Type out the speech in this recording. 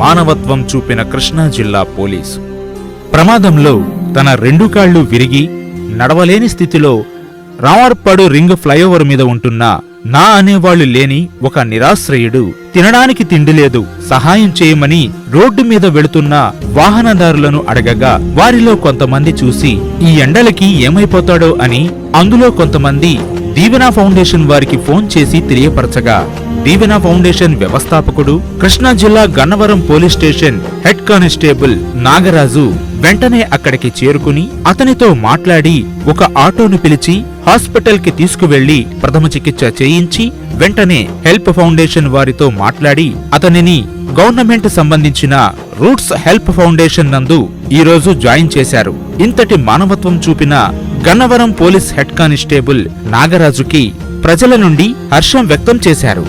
మానవత్వం చూపిన కృష్ణా జిల్లా పోలీసు. ప్రమాదంలో తన రెండు కాళ్ళు విరిగి నడవలేని స్థితిలో రామర్పాడు రింగ్ ఫ్లైఓవర్ మీద ఉంటున్న నా అనేవాళ్ళు లేని ఒక నిరాశ్రయుడు తినడానికి తిండి లేదు సహాయం చేయమని రోడ్డు మీద వెళుతున్న వాహనదారులను అడగగా వారిలో కొంతమంది చూసి ఈ ఎండలకి ఏమైపోతాడో అని అందులో కొంతమంది దీవెన ఫౌండేషన్ వారికి ఫోన్ చేసి తెలియపరచగా దీవెన ఫౌండేషన్ వ్యవస్థాపకుడు కృష్ణా జిల్లా Gannavaram police station head constable Nagaraju వెంటనే అక్కడికి చేరుకుని అతనితో మాట్లాడి ఒక ఆటోను పిలిచి హాస్పిటల్కి తీసుకువెళ్ళి ప్రథమ చికిత్స చేయించి వెంటనే హెల్ప్ ఫౌండేషన్ వారితో మాట్లాడి అతనిని గవర్నమెంట్ సంబంధించిన రూట్స్ హెల్ప్ ఫౌండేషన్ నందు ఈరోజు జాయిన్ చేశారు. ఇంతటి మానవత్వం చూపిన గన్నవరం పోలీస్ హెడ్ కానిస్టేబుల్ నాగరాజుకి ప్రజల నుండి హర్షం వ్యక్తం చేశారు.